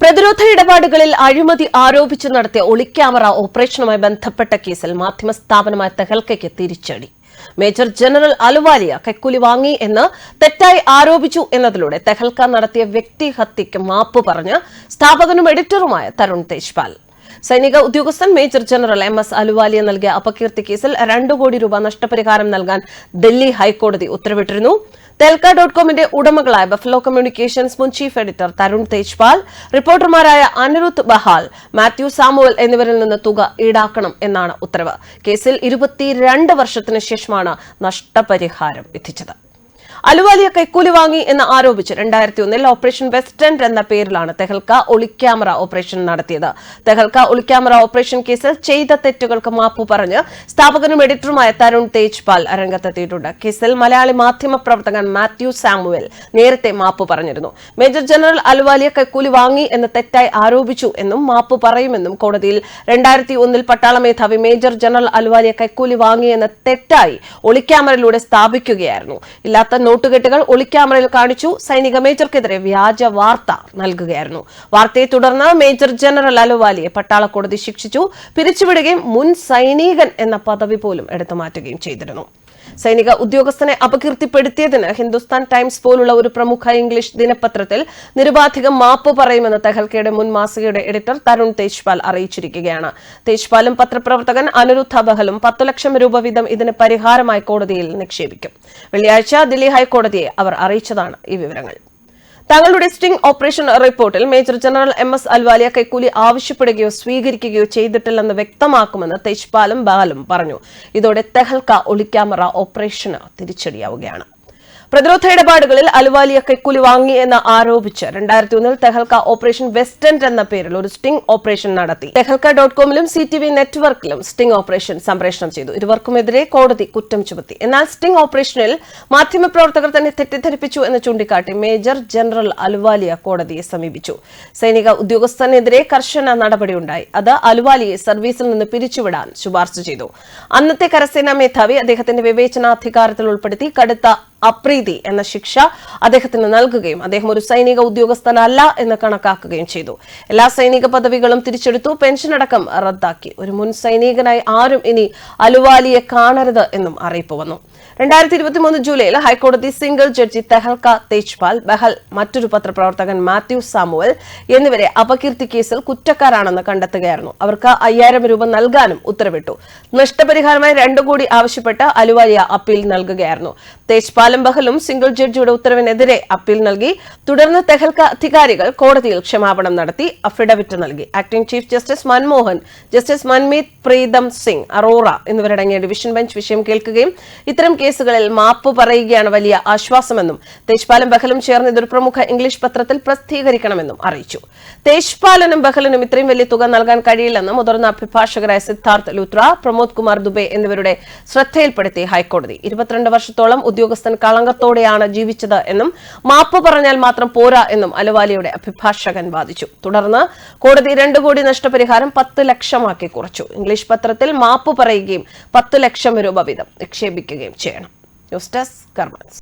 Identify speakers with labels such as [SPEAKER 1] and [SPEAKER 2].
[SPEAKER 1] പ്രതിരോധ ഇടപാടുകളിൽ അഴിമതി ആരോപിച്ച് നടത്തിയ ഒളിക്യാമറ ഓപ്പറേഷനുമായി ബന്ധപ്പെട്ട കേസിൽ മാധ്യമ സ്ഥാപനമായ തെഹൽക്കയ്ക്ക് തിരിച്ചടി. മേജർ ജനറൽ അലുവാലിയ കൈക്കൂലി വാങ്ങി എന്ന് തെറ്റായി ആരോപിച്ചു എന്നതിലൂടെ തെഹൽക്ക നടത്തിയ വ്യക്തിഹത്യയ്ക്ക് മാപ്പ് പറഞ്ഞ് സ്ഥാപകനും എഡിറ്ററുമായ തരുൺ തേജ്പാൽ. സൈനിക ഉദ്യോഗസ്ഥൻ major general M S Ahluwalia നൽകിയ അപകീർത്തി കേസിൽ രണ്ടു കോടി രൂപ നഷ്ടപരിഹാരം നൽകാൻ ഡൽഹി ഹൈക്കോടതി ഉത്തരവിട്ടിരുന്നു. തെൽക്ക ഡോട്ട് കോമിന്റെ ഉടമകളായ ബഫലോ കമ്മ്യൂണിക്കേഷൻസ് മുൻ ചീഫ് എഡിറ്റർ തരുൺ തേജ്പാൽ റിപ്പോർട്ടർമാരായ അനിരുദ്ധ് ബഹാൽ മാത്യു സാമുവൽ എന്നിവരിൽ നിന്ന് തുക ഈടാക്കണം എന്നാണ് ഉത്തരവ്. കേസിൽ ഇരുപത്തിരണ്ട് വർഷത്തിന് ശേഷമാണ് നഷ്ടപരിഹാരം വിധിച്ചത്. അലുവാലിയ കൈക്കൂലി വാങ്ങി എന്ന് ആരോപിച്ച് രണ്ടായിരത്തി ഒന്നിൽ ഓപ്പറേഷൻ വെസ്റ്റൻഡ് എന്ന പേരിലാണ് തെഹൽക്ക ഒളിക്യാമറ ഓപ്പറേഷൻ നടത്തിയത്. തെഹൽക്ക ഒളിക്യാമറ ഓപ്പറേഷൻ കേസിൽ ചെയ്ത തെറ്റുകൾക്ക് മാപ്പ് പറഞ്ഞ് സ്ഥാപകനും എഡിറ്ററുമായ തരുൺ തേജ്പാൽ രംഗത്തെത്തിയിട്ടുണ്ട് കേസിൽ മലയാളി മാധ്യമ പ്രവർത്തകൻ മാത്യു സാമുവൽ നേരത്തെ മാപ്പ് പറഞ്ഞിരുന്നു. മേജർ ജനറൽ അലുവാലിയ കൈക്കൂലി വാങ്ങി എന്ന് തെറ്റായി ആരോപിച്ചു എന്നും മാപ്പ് പറയുമെന്നും കോടതിയിൽ രണ്ടായിരത്തി ഒന്നിൽ പട്ടാള മേധാവി മേജർ ജനറൽ അലുവാലിയ കൈക്കൂലി വാങ്ങി എന്ന് തെറ്റായി ഒളിക്യാമറയിലൂടെ സ്ഥാപിക്കുകയായിരുന്നു. ഇല്ലാത്ത നോട്ടുകെട്ടുകൾ ഒളിക്യാമറയിൽ കാണിച്ചു. സൈനിക മേജർക്കെതിരെ വ്യാജ വാർത്ത നൽകുകയായിരുന്നു. വാർത്തയെ തുടർന്ന് മേജർ ജനറൽ അലുവാലിയെ പട്ടാളക്കോടതി ശിക്ഷിച്ചു. പിരിച്ചുവിടുകയും മുൻ സൈനികൻ എന്ന പദവി പോലും എടുത്തു മാറ്റുകയും ചെയ്തിരുന്നു. സൈനിക ഉദ്യോഗസ്ഥനെ അപകീർത്തിപ്പെടുത്തിയതിന് ഹിന്ദുസ്ഥാൻ ടൈംസ് പോലുള്ള ഒരു പ്രമുഖ ഇംഗ്ലീഷ് ദിനപത്രത്തിൽ നിരുപാധികം മാപ്പ് പറയുമെന്ന് തെഹൽക്കയുടെ മുൻ മാസികയുടെ എഡിറ്റർ തരുൺ തേജ്പാൽ അറിയിച്ചിരിക്കുകയാണ്. തേജ്പാലും പത്രപ്രവർത്തകൻ അനിരുദ്ധ ബഹലും പത്തു ലക്ഷം രൂപ വീതം ഇതിന് പരിഹാരമായി കോടതിയിൽ നിക്ഷേപിക്കും. വെള്ളിയാഴ്ച ദില്ലി ഹൈക്കോടതിയെ അവർ അറിയിച്ചതാണ് ഈ വിവരങ്ങൾ. തങ്ങളുടെ സ്റ്റിംഗ് ഓപ്പറേഷൻ റിപ്പോർട്ടിൽ major general M S Ahluwalia കൈക്കൂലി ആവശ്യപ്പെടുകയോ സ്വീകരിക്കുകയോ ചെയ്തിട്ടില്ലെന്ന് വ്യക്തമാക്കുമെന്ന് തേജ്പാലും ബാലും പറഞ്ഞു. ഇതോടെ തെഹൽക്ക ഒളിക്യാമറ ഓപ്പറേഷന് തിരിച്ചടിയാവുകയാണ്. പ്രതിരോധ ഇടപാടുകളിൽ അലുവാലിയ കൈക്കൂലി വാങ്ങി എന്ന് ആരോപിച്ച് രണ്ടായിരത്തി ഒന്നിൽ തെഹൽക്ക ഓപ്പറേഷൻ വെസ്റ്റൻഡ് എന്ന പേരിൽ ഒരു സ്റ്റിംഗ് ഓപ്പറേഷൻ നടത്തി. തെഹൽക്ക ഡോട്ട് കോമിലും സി ടി വി നെറ്റ്വർക്കിലും സ്റ്റിംഗ് ഓപ്പറേഷൻ സംപ്രേഷണം ചെയ്തു. ഇരുവർക്കുമെതിരെ കോടതി കുറ്റം ചുമത്തി. എന്നാൽ സ്റ്റിംഗ് ഓപ്പറേഷനിൽ മാധ്യമപ്രവർത്തകർ തന്നെ തെറ്റിദ്ധരിപ്പിച്ചു എന്ന് ചൂണ്ടിക്കാട്ടി മേജർ ജനറൽ അലുവാലിയ കോടതിയെ സമീപിച്ചു. സൈനിക ഉദ്യോഗസ്ഥനെതിരെ കർശന നടപടിയുണ്ടായി. അത് അലുവാലിയെ സർവീസിൽ നിന്ന് പിരിച്ചുവിടാൻ ശുപാർശ ചെയ്തു. അന്നത്തെ കരസേനാ മേധാവി അദ്ദേഹത്തിന്റെ വിവേചനാധികാരത്തിൽ ഉൾപ്പെടുത്തി കടുത്ത അപ്രീതി എന്ന ശിക്ഷ അദ്ദേഹത്തിന് നൽകുകയും അദ്ദേഹം ഒരു സൈനിക ഉദ്യോഗസ്ഥനല്ല എന്ന് കണക്കാക്കുകയും ചെയ്തു. എല്ലാ സൈനിക പദവികളും തിരിച്ചെടുത്തു. പെൻഷൻ അടക്കം റദ്ദാക്കി. ഒരു മുൻ സൈനികനായി ആരും ഇനി അലുവാലിയെ കാണരുത് എന്നും അറിയിപ്പ് വന്നു. രണ്ടായിരത്തി ഇരുപത്തി മൂന്ന് ജൂലൈയിൽ ഹൈക്കോടതി സിംഗിൾ ജഡ്ജി തെഹൽക്ക തേജ്പാൽ ബഹൽ മറ്റൊരു പത്രപ്രവർത്തകൻ മാത്യു സാമുവൽ എന്നിവരെ അപകീർത്തി കേസിൽ കുറ്റക്കാരാണെന്ന് കണ്ടെത്തുകയായിരുന്നു. അവർക്ക് അയ്യായിരം രൂപ നൽകാനും ഉത്തരവിട്ടു. നഷ്ടപരിഹാരമായി രണ്ടു കോടി ആവശ്യപ്പെട്ട് അലുവാലിയ അപ്പീൽ നൽകുകയായിരുന്നു. തേജ്പാലും ബഹലും സിംഗിൾ ജഡ്ജിയുടെ ഉത്തരവിനെതിരെ അപ്പീൽ നൽകി. തുടർന്ന് തെഹൽക്ക അധികാരികൾ കോടതിയിൽ ക്ഷമാപണം നടത്തി. അഫിഡവിറ്റ് നൽകി. Acting chief justice Manmohan justice Manmeet Pritam Singh Arora എന്നിവരടങ്ങിയ ഡിവിഷൻ ബെഞ്ച് വിഷയം കേൾക്കുകയും ഇത്തരം കേസുകളിൽ മാപ്പ് പറയുകയാണ് വലിയ ആശ്വാസമെന്നും തേജ്പാലും ബഹലും ചേർന്ന് ഇതൊരു പ്രമുഖ ഇംഗ്ലീഷ് പത്രത്തിൽ പ്രസിദ്ധീകരിക്കണമെന്നും അറിയിച്ചു. തേജ്പാലനും ബഹലിനും ഇത്രയും വലിയ തുക നൽകാൻ കഴിയില്ലെന്ന് മുതിർന്ന അഭിഭാഷകരായ സിദ്ധാർത്ഥ് ലുത്ര പ്രമോദ് കുമാർ ദുബെ എന്നിവരുടെ ശ്രദ്ധയിൽപ്പെടുത്തി ഹൈക്കോടതി. ഇരുപത്തിരണ്ട് വർഷത്തോളം ഉദ്യോഗസ്ഥൻ കളങ്കത്തോടെയാണ് ജീവിച്ചത് എന്നും മാപ്പ് പറഞ്ഞാൽ മാത്രം പോരാ എന്നും അലുവാലിയുടെ അഭിഭാഷകൻ വാദിച്ചു. തുടർന്ന് കോടതി രണ്ടു കോടി നഷ്ടപരിഹാരം പത്ത് ലക്ഷമാക്കി കുറച്ചു. ഇംഗ്ലീഷ് പത്രത്തിൽ മാപ്പ് പറയുകയും പത്ത് ലക്ഷം രൂപ വീതം നിക്ഷേപിക്കുകയും ചെയ്യണം. News desk കർമ്മൻസ്